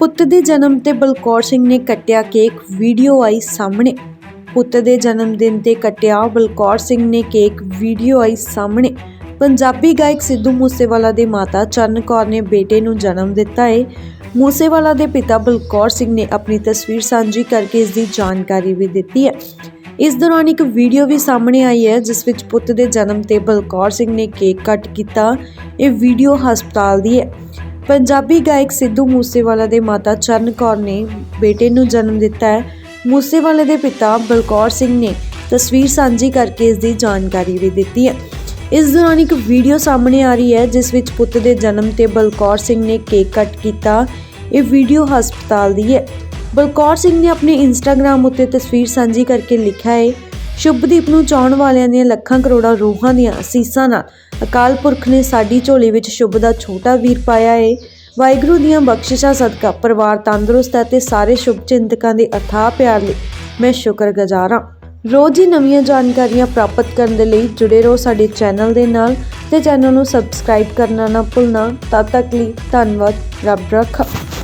ਪੁੱਤ ਦੇ ਜਨਮ ਤੇ ਬਲਕੌਰ ਸਿੰਘ ਨੇ ਕੱਟਿਆ ਕੇਕ। ਵੀਡੀਓ ਆਈ ਸਾਹਮਣੇ। ਪੁੱਤ ਦੇ ਜਨਮ ਦਿਨ ਤੇ ਕੱਟਿਆ ਬਲਕੌਰ ਸਿੰਘ ਨੇ ਕੇਕ। ਵੀਡੀਓ ਆਈ ਸਾਹਮਣੇ। ਪੰਜਾਬੀ ਗਾਇਕ ਸਿੱਧੂ ਮੂਸੇਵਾਲਾ ਦੇ ਮਾਤਾ ਚਰਨ ਕੌਰ ਨੇ ਬੇਟੇ ਨੂੰ ਜਨਮ ਦਿੱਤਾ ਹੈ ਮੂਸੇਵਾਲਾ ਦੇ ਪਿਤਾ ਬਲਕੌਰ ਸਿੰਘ ਨੇ ਆਪਣੀ ਤਸਵੀਰ ਸਾਂਝੀ ਕਰਕੇ ਇਸ ਦੀ ਜਾਣਕਾਰੀ ਵੀ ਦਿੱਤੀ ਹੈ। ਇਸ ਦੌਰਾਨ ਇੱਕ ਵੀਡੀਓ ਵੀ ਸਾਹਮਣੇ ਆਈ ਹੈ, ਜਿਸ ਵਿੱਚ ਪੁੱਤ ਦੇ ਜਨਮ ਤੇ ਬਲਕੌਰ ਸਿੰਘ ਨੇ ਕੇਕ ਕੱਟ ਕੀਤਾ। ਇਹ ਵੀਡੀਓ ਹਸਪਤਾਲ ਦੀ ਹੈ। ਪੰਜਾਬੀ ਗਾਇਕ ਸਿੱਧੂ ਮੂਸੇਵਾਲਾ ਦੇ ਮਾਤਾ ਚਰਨ ਕੌਰ ਨੇ ਬੇਟੇ ਨੂੰ ਜਨਮ ਦਿੱਤਾ ਹੈ। ਮੂਸੇਵਾਲੇ ਦੇ ਪਿਤਾ ਬਲਕੌਰ ਸਿੰਘ ਨੇ ਤਸਵੀਰ ਸਾਂਝੀ ਕਰਕੇ ਇਸ ਦੀ ਜਾਣਕਾਰੀ ਵੀ ਦਿੱਤੀ ਹੈ। ਇਸ ਦੌਰਾਨ ਇੱਕ ਵੀਡੀਓ ਸਾਹਮਣੇ ਆ ਰਹੀ ਹੈ, ਜਿਸ ਵਿੱਚ ਪੁੱਤ ਦੇ ਜਨਮ ਤੇ ਬਲਕੌਰ ਸਿੰਘ ਨੇ ਕੇਕ ਕੱਟ ਕੀਤਾ। ਇਹ ਵੀਡੀਓ ਹਸਪਤਾਲ ਦੀ ਹੈ। ਬਲਕੌਰ ਸਿੰਘ ਨੇ ਆਪਣੇ ਇੰਸਟਾਗ੍ਰam ਉੱਤੇ ਤਸਵੀਰ ਸਾਂਝੀ ਕਰਕੇ ਲਿਖਿਆ ਹੈ, ਸ਼ੁਭਦੀਪ ਨੂੰ ਚਾਹਣ ਵਾਲਿਆਂ ਦੀਆਂ ਲੱਖਾਂ ਕਰੋੜਾਂ ਰੂਹਾਂ ਦੀਆਂ ਅਸੀਸਾਂ ਨਾਲ ਅਕਾਲ ਪੁਰਖ ਨੇ ਸਾਡੀ ਝੋਲੀ ਵਿੱਚ ਸ਼ੁਭ ਦਾ ਛੋਟਾ ਵੀਰ ਪਾਇਆ ਹੈ ਵਾਹਿਗੁਰੂ ਦੀਆਂ ਬਖਸ਼ਿਸ਼ਾਂ ਸਦਕਾ ਪਰਿਵਾਰ ਤੰਦਰੁਸਤ ਹੈ ਤੇ ਸਾਰੇ ਸ਼ੁਭ ਚਿੰਤਕਾਂ ਦੇ ਅਥਾਹ ਪਿਆਰ ਲਈ ਮੈਂ ਸ਼ੁਕਰਗੁਜ਼ਾਰ ਹਾਂ। ਰੋਜ਼ ਹੀ ਨਵੀਆਂ ਜਾਣਕਾਰੀਆਂ ਪ੍ਰਾਪਤ ਕਰਨ ਦੇ ਲਈ ਜੁੜੇ ਰਹੋ ਸਾਡੇ ਚੈਨਲ ਦੇ ਨਾਲ ਤੇ ਚੈਨਲ ਨੂੰ ਸਬਸਕ੍ਰਾਈਬ ਕਰਨਾ ਨਾ ਭੁੱਲਣਾ। ਤਦ ਤੱਕ ਲਈ ਧੰਨਵਾਦ। ਰੱਬ ਰੱਖਾ।